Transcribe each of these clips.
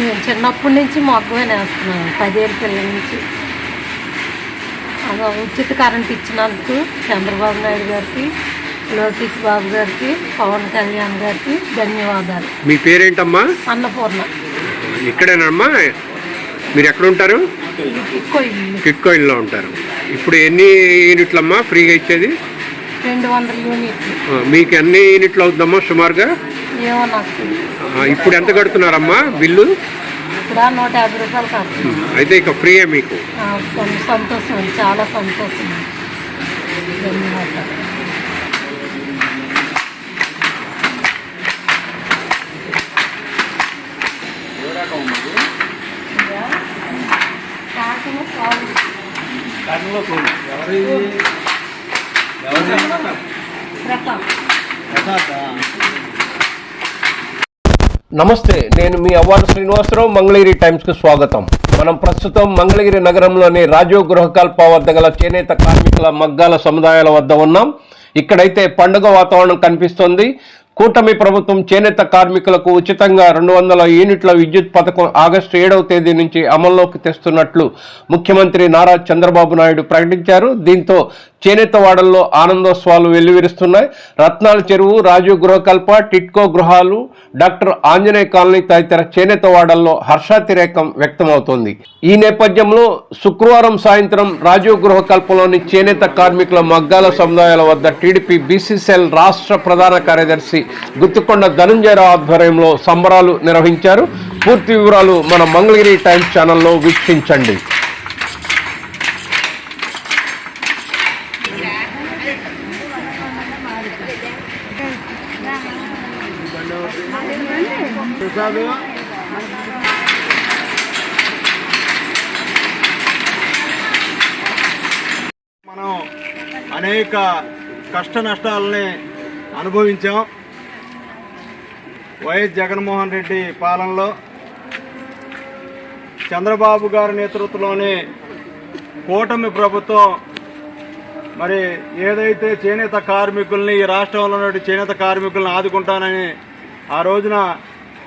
నేను చిన్నప్పటి నుంచి మొగ్గమే నేస్తున్నాను పదేళ్ళ పిల్లల నుంచి. అలా ఉచిత కరెంట్ ఇచ్చినందుకు చంద్రబాబు నాయుడు గారికి లోకేష్ బాబు గారికి పవన్ కళ్యాణ్ గారికి ధన్యవాదాలు. మీ పేరేంటమ్మా? అన్నపూర్ణ. ఇక్కడేనమ్మా? మీరు ఎక్కడ ఉంటారు ఉంటారు. ఇప్పుడు ఎన్ని యూనిట్లమ్మా ఫ్రీగా ఇచ్చేది? రెండు వందల యూనిట్లు. మీకు ఎన్ని యూనిట్లు అవుతుందమ్మా సుమారుగా? ఏమో నాకు తెలియదు. ఆ, ఇప్పుడు ఎంత కడుతున్నారమ్మా బిల్లు? ఇప్పుడు నూట యాభై రూపాయలు కడుతున్నాను అయితే ఇక ఫ్రీయే మీకు. సంతోషం అండి చాలా సంతోషం ధన్యవాదాలు. పాలు. రకం. నమస్తే నేను మీ అవ్వారు శ్రీనివాసరావు మంగళగిరి టైమ్స్కి స్వాగతం. మనం ప్రస్తుతం మంగళగిరి నగరంలోని రాజీవ్ గృహకల్ప వద్ద గల చేనేత కార్మికుల మగ్గాల సముదాయాల వద్ద ఉన్నాం. ఇక్కడైతే పండుగ వాతావరణం కనిపిస్తోంది. కూటమి ప్రభుత్వం చేనేత కార్మికులకు ఉచితంగా రెండు వందల యూనిట్ల విద్యుత్ పథకం ఆగస్టు ఏడవ తేదీ నుంచి అమల్లోకి తెస్తున్నట్లు ముఖ్యమంత్రి నారా చంద్రబాబు నాయుడు ప్రకటించారు. దీంతో చేనేత వాడల్లో ఆనందోత్సవాలు వెల్లువిరుస్తున్నాయి. రత్నాల చెరువు రాజీవ్ గృహకల్ప టిట్కో గృహాలు డాక్టర్ ఆంజనేయ కాలనీ తదితర చేనేత వాడల్లో హర్షాతిరేకం వ్యక్తమవుతోంది. ఈ నేపథ్యంలో శుక్రవారం సాయంత్రం రాజీవ్ గృహకల్పలోని చేనేత కార్మికుల మగ్గాల సముదాయాల వద్ద టీడీపీ బీసీసీఎల్ రాష్ట్ర ప్రధాన కార్యదర్శి గుత్తుకొండ ధనుంజయరావు ఆధ్వర్యంలో సంబరాలు నిర్వహించారు. పూర్తి వివరాలు మన మంగళగిరి టైమ్స్ ఛానల్లో వీక్షించండి. మనం అనేక కష్ట నష్టాలని అనుభవించాం. వైఎస్ జగన్మోహన్ రెడ్డి పాలనలో చంద్రబాబు గారి నేతృత్వంలోని కూటమి ప్రభుత్వం మరి ఏదైతే చేనేత కార్మికుల్ని ఈ రాష్ట్రంలో ఉన్న చేనేత కార్మికుల్ని ఆదుకుంటానని ఆ రోజున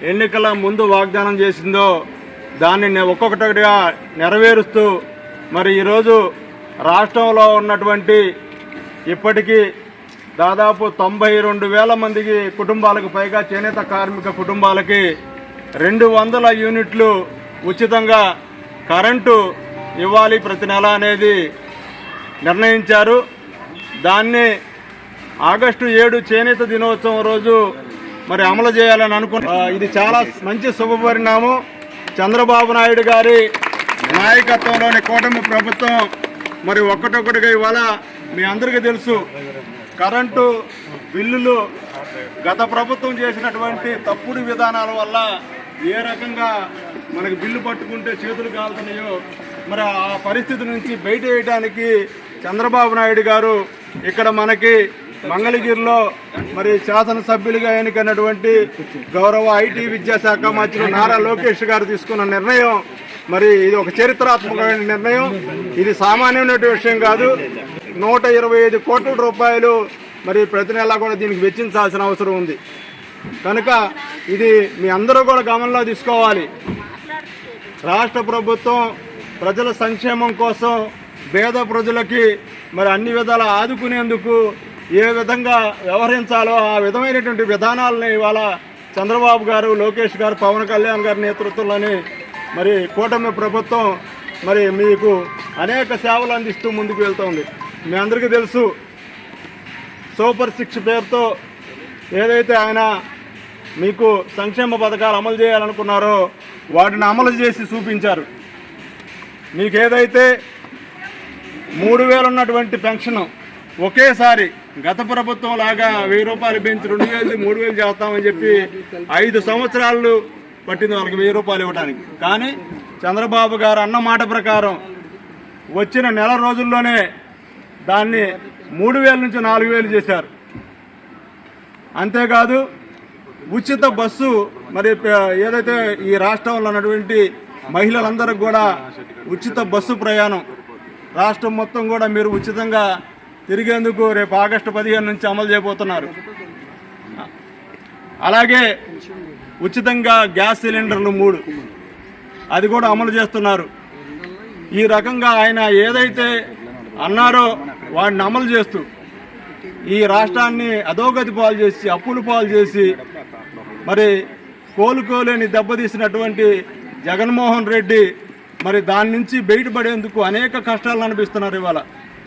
ఎన్నికల ముందు వాగ్దానం చేసిందో దాన్ని ఒక్కొక్కటిగా నెరవేరుస్తూ మరి ఈరోజు రాష్ట్రంలో ఉన్నటువంటి ఇప్పటికీ దాదాపు తొంభై రెండు వేల మందికి కుటుంబాలకు పైగా చేనేత కార్మిక కుటుంబాలకి రెండు వందల యూనిట్లు ఉచితంగా కరెంటు ఇవ్వాలి ప్రతి నెల అనేది నిర్ణయించారు. దాన్ని ఆగస్టు ఏడు చేనేత దినోత్సవం రోజు మరి అమలు చేయాలని అనుకున్నా ఇది చాలా మంచి శుభపరిణామం చంద్రబాబు నాయుడు గారి నాయకత్వంలోని కూటమి ప్రభుత్వం మరి ఒక్కటొక్కటిగా ఇవాళ మీ అందరికీ తెలుసు కరెంటు బిల్లులు గత ప్రభుత్వం చేసినటువంటి తప్పుడు విధానాల వల్ల ఏ రకంగా మనకి బిల్లు పట్టుకుంటే చేతులు కాలుతున్నాయో మరి ఆ పరిస్థితి నుంచి బయట వేయడానికి చంద్రబాబు నాయుడు గారు ఇక్కడ మనకి మంగళగిరిలో మరి శాసనసభ్యులుగా ఎన్నికైనటువంటి గౌరవ ఐటీ విద్యాశాఖ మంత్రి నారా లోకేష్ గారు తీసుకున్న నిర్ణయం మరి ఇది ఒక చరిత్రాత్మకమైన నిర్ణయం. ఇది సామాన్యమైన విషయం కాదు. నూట ఇరవై ఐదు కోట్ల రూపాయలు మరి ప్రతి నెలా కూడా దీనికి వెచ్చించాల్సిన అవసరం ఉంది. కనుక ఇది మీ అందరూ కూడా గమనంలో తీసుకోవాలి. రాష్ట్ర ప్రభుత్వం ప్రజల సంక్షేమం కోసం పేద ప్రజలకి మరి అన్ని విధాలా ఆదుకునేందుకు ఏ విధంగా వ్యవహరించాలో ఆ విధమైనటువంటి విధానాలని ఇవాళ చంద్రబాబు గారు లోకేష్ గారు పవన్ కళ్యాణ్ గారి నేతృత్వంలోని మరి కూటమి ప్రభుత్వం మరి మీకు అనేక సేవలు అందిస్తూ ముందుకు వెళ్తోంది. మీ అందరికీ తెలుసు సూపర్ సిక్స్ పేరుతో ఏదైతే ఆయన మీకు సంక్షేమ పథకాలు అమలు చేయాలనుకున్నారో వాటిని అమలు చేసి చూపించారు. మీకు ఏదైతే మూడు వేలు ఉన్నటువంటి పెన్షన్ ఒకేసారి గత ప్రభుత్వం లాగా వెయ్యి రూపాయలు పెంచి రెండు వేలు మూడు వేలు చేస్తామని చెప్పి ఐదు సంవత్సరాలు పట్టింది వాళ్ళకి వెయ్యి రూపాయలు ఇవ్వడానికి కానీ చంద్రబాబు గారు అన్న మాట ప్రకారం వచ్చిన నెల రోజుల్లోనే దాన్ని మూడు వేల నుంచి నాలుగు వేలు చేశారు. అంతేకాదు ఉచిత బస్సు మరి ఏదైతే ఈ రాష్ట్రంలో ఉన్నటువంటి మహిళలందరికీ కూడా ఉచిత బస్సు ప్రయాణం. రాష్ట్రం మొత్తం కూడా మీరు ఉచితంగా తిరిగేందుకు రేపు ఆగస్టు పదిహేను నుంచి అమలు చేయబోతున్నారు. అలాగే ఉచితంగా గ్యాస్ సిలిండర్లు మూడు. అది కూడా అమలు చేస్తున్నారు. ఈ రకంగా ఆయన ఏదైతే అన్నారో వాడిని అమలు చేస్తూ ఈ రాష్ట్రాన్ని అధోగతి పాలు చేసి అప్పులు పాలు చేసి మరి కోలుకోలేని దెబ్బతీసినటువంటి జగన్మోహన్ రెడ్డి మరి దాని నుంచి బయటపడేందుకు అనేక కష్టాలు అనిపిస్తున్నారు ఇవాళ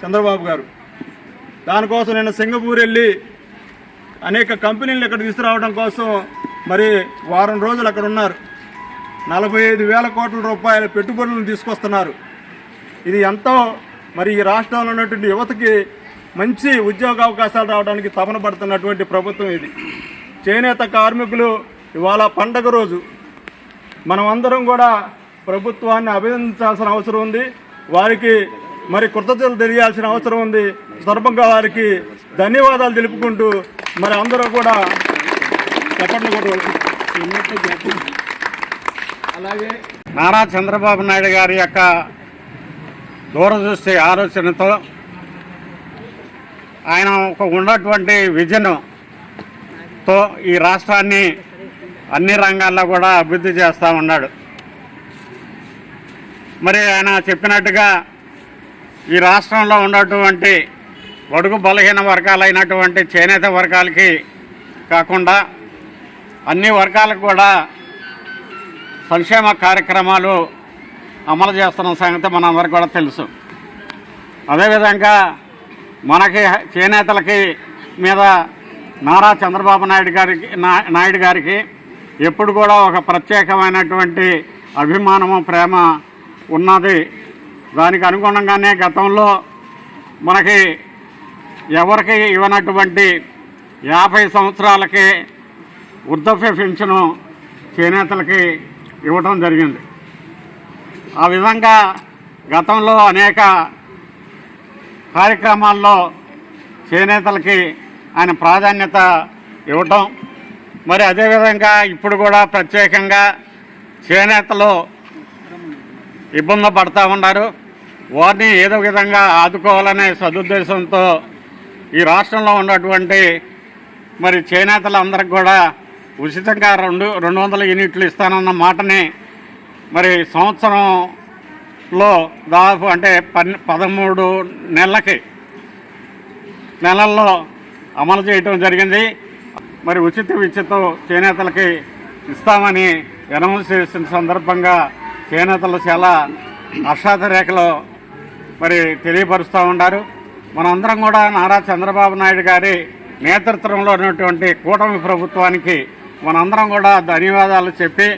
చంద్రబాబు గారు. దానికోసం నేను సింగపూర్ వెళ్ళి అనేక కంపెనీలు ఇక్కడ తీసుకురావడం కోసం మరి వారం రోజులు అక్కడ ఉన్నారు. నలభై ఐదు వేల కోట్ల రూపాయల పెట్టుబడులను తీసుకొస్తున్నారు. ఇది ఎంతో మరి ఈ రాష్ట్రంలో ఉన్నటువంటి యువతకి మంచి ఉద్యోగ అవకాశాలు రావడానికి తపన పడుతున్నటువంటి ప్రభుత్వం ఇది. చేనేత కార్మికులు ఇవాళ పండగ రోజు మనం అందరం కూడా ప్రభుత్వాన్ని అభినందించాల్సిన అవసరం ఉంది. వారికి మరి కృతజ్ఞతలు తెలియాల్సిన అవసరం ఉంది. సందర్భంగా వారికి ధన్యవాదాలు తెలుపుకుంటూ మరి అందరూ కూడా చెప్పండి అలాగే నారా చంద్రబాబు నాయుడు గారి యొక్క దూరదృష్టి ఆలోచనతో ఆయన ఒక ఉన్నటువంటి విజన్తో ఈ రాష్ట్రాన్ని అన్ని రంగాల్లో కూడా అభివృద్ధి చేస్తూ ఉన్నాడు. మరి ఆయన చెప్పినట్టుగా ఈ రాష్ట్రంలో ఉన్నటువంటి బడుగు బలహీన వర్గాలైనటువంటి చేనేత వర్గాలకి కాకుండా అన్ని వర్గాలకు కూడా సంక్షేమ కార్యక్రమాలు అమలు చేస్తున్న సంగతి మనందరికీ కూడా తెలుసు. అదేవిధంగా మనకి చేనేతలకి మీద నారా చంద్రబాబు నాయుడు గారికి నా- నాయుడు గారికి ఎప్పుడు కూడా ఒక ప్రత్యేకమైనటువంటి అభిమానము ప్రేమ ఉన్నది. దానికి అనుగుణంగానే గతంలో మనకి ఎవరికి ఇవ్వనటువంటి యాభై సంవత్సరాలకి వృద్ధాప్య పెన్షను చేనేతలకి ఇవ్వటం జరిగింది. ఆ విధంగా గతంలో అనేక కార్యక్రమాల్లో చేనేతలకి ఆయన ప్రాధాన్యత ఇవ్వటం మరి అదేవిధంగా ఇప్పుడు కూడా ప్రత్యేకంగా చేనేతలు ఇబ్బంది పడతా ఉన్నారు. వారిని ఏదో విధంగా ఆదుకోవాలనే సదుద్దేశంతో ఈ రాష్ట్రంలో ఉన్నటువంటి మరి చేనేతలందరికి కూడా ఉచితంగా రెండు రెండు వందల యూనిట్లు ఇస్తానన్న మాటని మరి సంవత్సరంలో దాదాపు అంటే పన్ పదమూడు నెలలకి నెలల్లో అమలు చేయటం జరిగింది. మరి ఉచిత విద్యుత్ చేనేతలకి ఇస్తామని అనౌన్స్ చేసిన సందర్భంగా చేనేతలు చాలా హర్షాత రేఖలో మరి తెలియపరుస్తూ ఉన్నారు. మనందరం కూడా నారా చంద్రబాబు నాయుడు గారి నేతృత్వంలో ఉన్నటువంటి కూటమి ప్రభుత్వానికి మనందరం కూడా ధన్యవాదాలు చెప్పి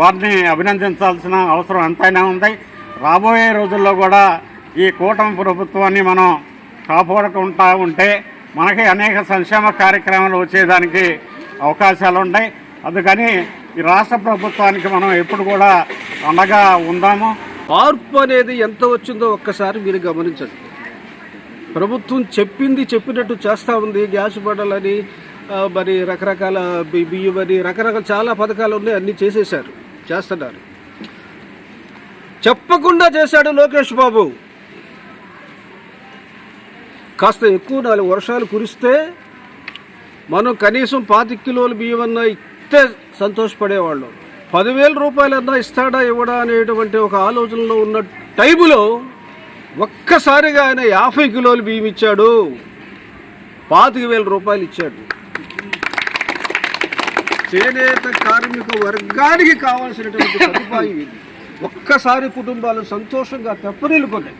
వారిని అభినందించాల్సిన అవసరం ఎంతైనా ఉంది. రాబోయే రోజుల్లో కూడా ఈ కూటమి ప్రభుత్వాన్ని మనం కాపాడుకుంటా ఉంటే మనకి అనేక సంక్షేమ కార్యక్రమాలు వచ్చేదానికి అవకాశాలు ఉంటాయి అందుకని ఈ రాష్ట్ర ప్రభుత్వానికి మనం ఎప్పుడు కూడా అండగా ఉందాము. మార్పు అనేది ఎంత వచ్చిందో ఒక్కసారి మీరు గమనించండి. ప్రభుత్వం చెప్పింది చెప్పినట్టు చేస్తూ ఉంది. గ్యాస్ బండలని మరి రకరకాల బి- బియ్యం అని రకరకాల చాలా పథకాలు ఉన్నాయి. అన్నీ చేసేశారు. చేస్తున్నారు. చెప్పకుండా చేశాడు లోకేష్ బాబు. కాస్త ఎక్కువ నాలుగు వర్షాలు కురిస్తే మనం కనీసం పాతి కిలోల బియ్యం అన్న ఇస్తే సంతోషపడేవాళ్ళం. పదివేల రూపాయలన్నా ఇస్తాడా ఇవ్వడా అనేటువంటి ఒక ఆలోచనలో ఉన్న టైములో ఒక్కసారిగా ఆయన యాభై కిలోలు బియ్యం ఇచ్చాడు. పాతిక వేల రూపాయలు ఇచ్చాడు. చేనేత కార్మిక వర్గానికి కావాల్సినటువంటి సదుపాయం ఇది. ఒక్కసారి కుటుంబాలు సంతోషంగా తెప్పనిల్లుకున్నాయి.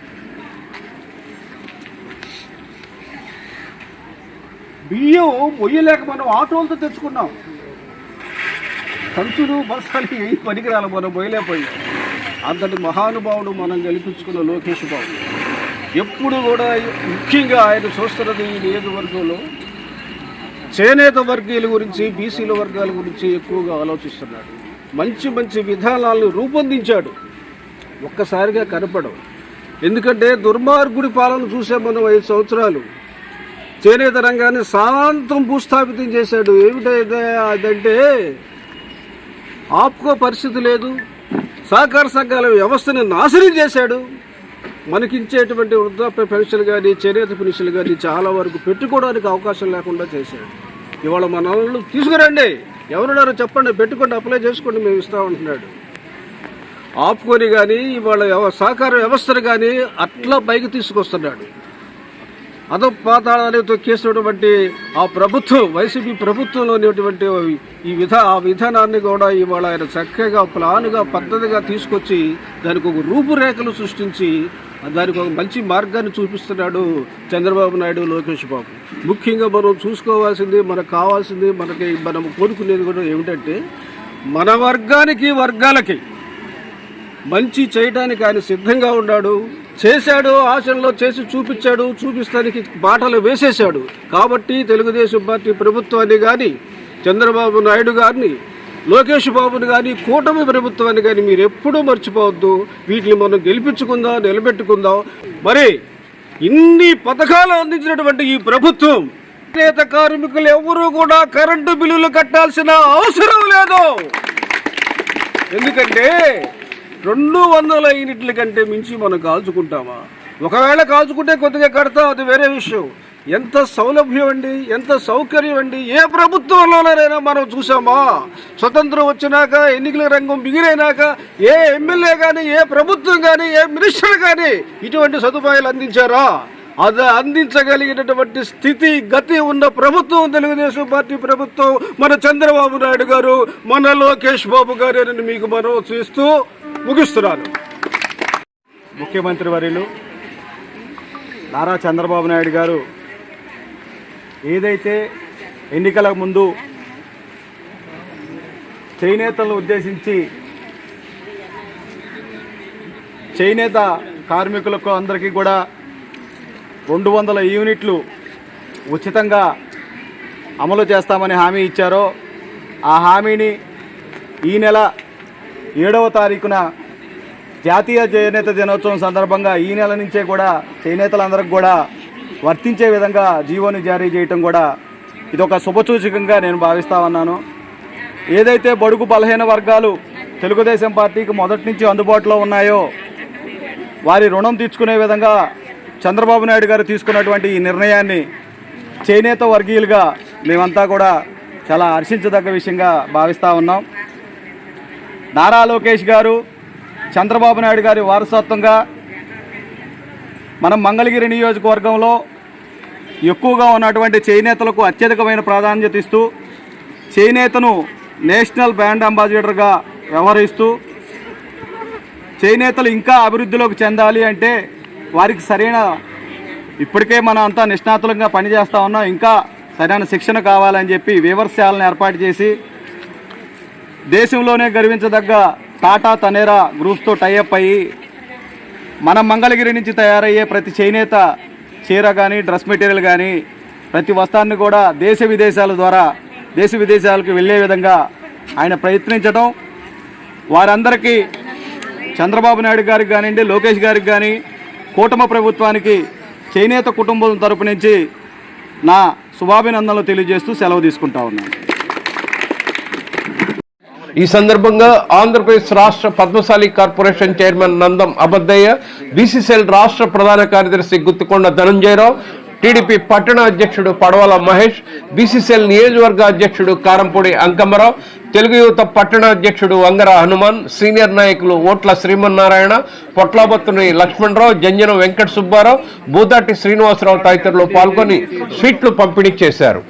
బియ్యం మొయ్యలేక మనం ఆటోలతో తెచ్చుకున్నాం. సంచులు బస్తాలు ఏం పనికిరాలి మనం పోయలేకపోయాం. అంతటి మహానుభావుడు మనం గెలిపించుకున్న లోకేష్ బాబు. ఎప్పుడు కూడా ముఖ్యంగా ఆయన చూస్తున్నది ఈ నియోజకవర్గంలో చేనేత వర్గీయుల గురించి బీసీల వర్గాల గురించి ఎక్కువగా ఆలోచిస్తున్నాడు. మంచి మంచి విధానాలను రూపొందించాడు. ఒక్కసారిగా కనపడవు. ఎందుకంటే దుర్మార్గుడి పాలన చూసే మనం ఐదు సంవత్సరాలు. చేనేత రంగాన్ని శాంతం భూస్థాపితం చేశాడు. ఏమిటైతే అదంటే ఆపుకో పరిస్థితి లేదు. సహకార సంఘాల వ్యవస్థని నాశనం చేశాడు. మనకిచ్చేటువంటి వృద్ధాప్య పెన్షన్ కానీ చేనేత పెన్షన్లు కానీ చాలా వరకు పెట్టుకోవడానికి అవకాశం లేకుండా చేశాడు. ఇవాళ మన వాళ్ళు తీసుకురండి. ఎవరున్నారో చెప్పండి. పెట్టుకోండి. అప్లై చేసుకోండి. మేము ఇస్తామంటున్నాడు ఆపుకొని కానీ ఇవాళ వ్యవ- సహకార వ్యవస్థను కానీ అట్లా పైకి తీసుకొస్తున్నాడు. అదో తొక్కేసినటువంటి ఆ ప్రభుత్వం వైసీపీ ప్రభుత్వంలో ఉన్నటువంటి ఈ విధా ఆ విధానాన్ని కూడా ఇవాళ ఆయన చక్కగా ప్లాన్గా పద్ధతిగా తీసుకొచ్చి దానికి ఒక రూపురేఖలు సృష్టించి దానికి ఒక మంచి మార్గాన్ని చూపిస్తున్నాడు చంద్రబాబు నాయుడు లోకేష్ బాబు. ముఖ్యంగా మనం చూసుకోవాల్సింది మనకు కావాల్సింది మనకి మనం కోరుకునేది కూడా ఏమిటంటే మన వర్గానికి వర్గాలకి మంచి చేయడానికి ఆయన సిద్ధంగా ఉన్నాడు. చేశాడు ఆశల్లో చేసి చూపించాడు చూపిస్తానికి బాటలు వేసేశాడు. కాబట్టి తెలుగుదేశం పార్టీ ప్రభుత్వాన్ని కానీ చంద్రబాబు నాయుడు గారిని లోకేష్ బాబుని కానీ కూటమి ప్రభుత్వాన్ని కానీ మీరు ఎప్పుడూ మర్చిపోవద్దు. వీటిని మనం గెలిపించుకుందాం నిలబెట్టుకుందాం. మరి ఇన్ని పథకాలు అందించినటువంటి ఈ ప్రభుత్వం చేనేత కార్మికులు ఎవరూ కూడా కరెంటు బిల్లులు కట్టాల్సిన అవసరం లేదు. ఎందుకంటే రెండు వందల యూనిట్ల కంటే మించి మనం కాల్చుకుంటామా? ఒకవేళ కాల్చుకుంటే కొద్దిగా కడతాం అది వేరే విషయం. ఎంత సౌలభ్యం అండి ఎంత సౌకర్యం అండి ఏ ప్రభుత్వంలోనైనా మనం చూసామా? స్వతంత్రం వచ్చినాక ఎన్నికల రంగం మిగిలినాక ఏ ఎమ్మెల్యే కానీ ఏ ప్రభుత్వం కానీ ఏ మినిస్టర్ కానీ ఇటువంటి సదుపాయాలు అందించారా? అది అందించగలిగినటువంటి స్థితి గతి ఉన్న ప్రభుత్వం తెలుగుదేశం పార్టీ ప్రభుత్వం మన చంద్రబాబు నాయుడు గారు మన లోకేష్ బాబు గారు అని మీకు మనం చూస్తూ ముగిస్తున్నాను. ముఖ్యమంత్రి వర్యులు నారా చంద్రబాబు నాయుడు గారు ఏదైతే ఎన్నికల ముందు చేనేతలను ఉద్దేశించి చేనేత కార్మికులకు అందరికీ కూడా రెండు వందల యూనిట్లు ఉచితంగా అమలు చేస్తామని హామీ ఇచ్చారో ఆ హామీని ఈ నెల ఏడవ తారీఖున జాతీయ చేనేత దినోత్సవం సందర్భంగా ఈ నెల నుంచే కూడా చేనేతలందరికి కూడా వర్తించే విధంగా జీవోని జారీ చేయటం కూడా ఇది ఒక శుభసూచకంగా నేను భావిస్తా ఉన్నాను. ఏదైతే బడుగు బలహీన వర్గాలు తెలుగుదేశం పార్టీకి మొదటి నుంచి అందుబాటులో ఉన్నాయో వారి రుణం తీర్చుకునే విధంగా చంద్రబాబు నాయుడు గారు తీసుకున్నటువంటి ఈ నిర్ణయాన్ని చేనేత వర్గీయులుగా మేమంతా కూడా చాలా హర్షించదగ్గ విషయంగా భావిస్తూ ఉన్నాం. నారా లోకేష్ గారు చంద్రబాబు నాయుడు గారి వారసత్వంగా మనం మంగళగిరి నియోజకవర్గంలో ఎక్కువగా ఉన్నటువంటి చేనేతలకు అత్యధికమైన ప్రాధాన్యత ఇస్తూ చేనేతను నేషనల్ బ్రాండ్ అంబాసిడర్గా వ్యవహరిస్తూ చేనేతలు ఇంకా అభివృద్ధిలోకి చెందాలి అంటే వారికి సరైన ఇప్పటికే మనం అంతా నిష్ణాతులంగా పనిచేస్తూ ఉన్నాం ఇంకా సరైన శిక్షణ కావాలని చెప్పి వివర్శాలను ఏర్పాటు చేసి దేశంలోనే గర్వించదగ్గ టాటా తనేరా గ్రూప్స్తో టైఅప్ అయ్యి మన మంగళగిరి నుంచి తయారయ్యే ప్రతి చేనేత చీర కానీ డ్రెస్ మెటీరియల్ కానీ ప్రతి వస్త్రాన్ని కూడా దేశ విదేశాల ద్వారా దేశ విదేశాలకు వెళ్ళే విధంగా ఆయన ప్రయత్నించడం వారందరికీ చంద్రబాబు నాయుడు గారికి కానివ్వండి లోకేష్ గారికి కానీ కూటమి ప్రభుత్వానికి చేనేత కుటుంబం తరపు నుంచి నా శుభాభినందనలు తెలియజేస్తూ సెలవు తీసుకుంటా ఉన్నాను. ఈ సందర్భంగా ఆంధ్రప్రదేశ్ రాష్ట్ర Padmashali corporation chairman Nandam Abaddayya BCCL రాష్ట్ర ప్రధాన కార్యదర్శి గుత్తుకొండ ధనంజయరావు టీడీపీ పట్టణ అధ్యక్షుడు పడవల మహేష్ బీసీసీఎల్ నియోజకవర్గ అధ్యక్షుడు కారంపూడి అంకమ్మరావు తెలుగు యువత పట్టణ అధ్యక్షుడు వంగర హనుమాన్ సీనియర్ నాయకులు ఓట్ల శ్రీమన్నారాయణ పొట్లాబత్తుని లక్ష్మణరావు జంజనం వెంకట సుబ్బారావు బూదాటి శ్రీనివాసరావు తదితరులు పాల్గొని స్వీట్లు పంపిణీ చేశారు.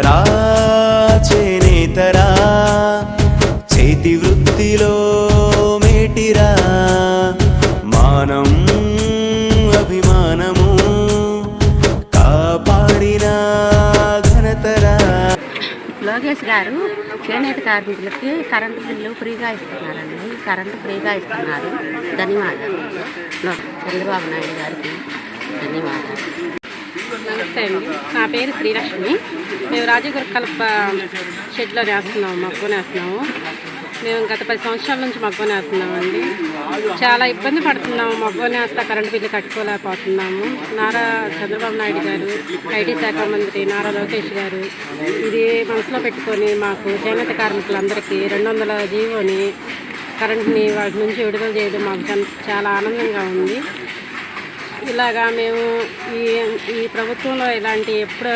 నేతరా చేనేతరా చేతి వృత్తిలో మేటిరా మానం అభిమానము కాపాడిన ఘనతరా. లోకేష్ గారు చేనేత కార్మికులకి కరెంటు బిల్లు ఫ్రీగా ఇస్తున్నారండి. కరెంటు ఫ్రీగా ఇస్తున్నారు. ధన్యవాదాలు. చంద్రబాబు నాయుడు గారికి ధన్యవాదాలు. నమస్తే అండి. నా పేరు శ్రీలక్ష్మి. మేము రాజగురు కలప షెడ్లో వేస్తున్నాము మగ్గు వేస్తున్నాము. మేము గత పది సంవత్సరాల నుంచి మగ్గు వేస్తున్నామండి. చాలా ఇబ్బంది పడుతున్నాము. మగ్గు వేస్తా కరెంటు బిల్లు కట్టుకోలేకపోతున్నాము. నారా చంద్రబాబు నాయుడు గారు ఐటీ శాఖ మంత్రి నారా లోకేష్ గారు ఇది మనసులో పెట్టుకొని మాకు చేనేత కార్మికులందరికీ రెండు వందల జీవోని కరెంట్ని వాటి నుంచి విడుదల చేయడం మాకు చాలా ఆనందంగా ఉంది. ఇలాగా మేము ఈ ఈ ప్రభుత్వంలో ఇలాంటి ఎప్పుడు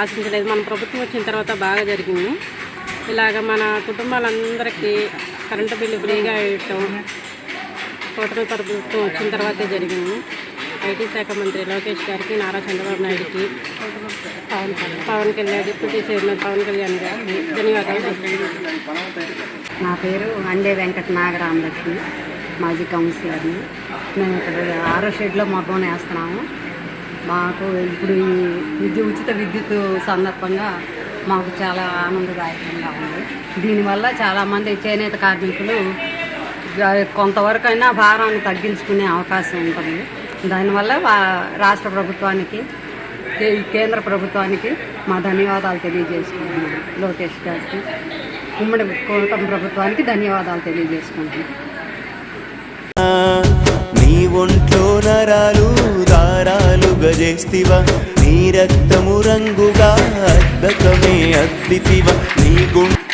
ఆశించలేదు. మన ప్రభుత్వం వచ్చిన తర్వాత బాగా జరిగింది. ఇలాగ మన కుటుంబాలందరికీ కరెంటు బిల్లు ఫ్రీగా ఇవ్వటం కూటమి ప్రభుత్వం వచ్చిన తర్వాతే జరిగింది. ఐటీ శాఖ మంత్రి లోకేష్ గారికి నారా చంద్రబాబు నాయుడుకి పవన్ పవన్ కళ్యాణ్ డిప్యూటీ చైర్మన్ పవన్ కళ్యాణ్ గారికి ధన్యవాదాలు నా పేరు అండే వెంకట నాగరామలక్ష్మి మాజీ కౌన్సిలర్ని. మేము ఇక్కడ ఆరో షెడ్లో మగ్గం వేస్తున్నాము మాకు ఇప్పుడు ఈ విద్య ఉచిత విద్యుత్ సందర్భంగా మాకు చాలా ఆనందదాయకంగా ఉంది. దీనివల్ల చాలామంది చేనేత కార్మికులు కొంతవరకైనా భారాన్ని తగ్గించుకునే అవకాశం ఉంటుంది. దానివల్ల రాష్ట్ర ప్రభుత్వానికి కే- కేంద్ర ప్రభుత్వానికి మా ధన్యవాదాలు తెలియజేసుకుంటున్నాం లోకేష్ గారికి ఉమ్మడి కూటమి ప్రభుత్వానికి ధన్యవాదాలు తెలియజేసుకుంటున్నాం ఒంట్లో నరాలు దారాలు గజేస్తివ? నీ రక్తము రంగుగా అద్భుతమే అద్దితివా? నీ గుండె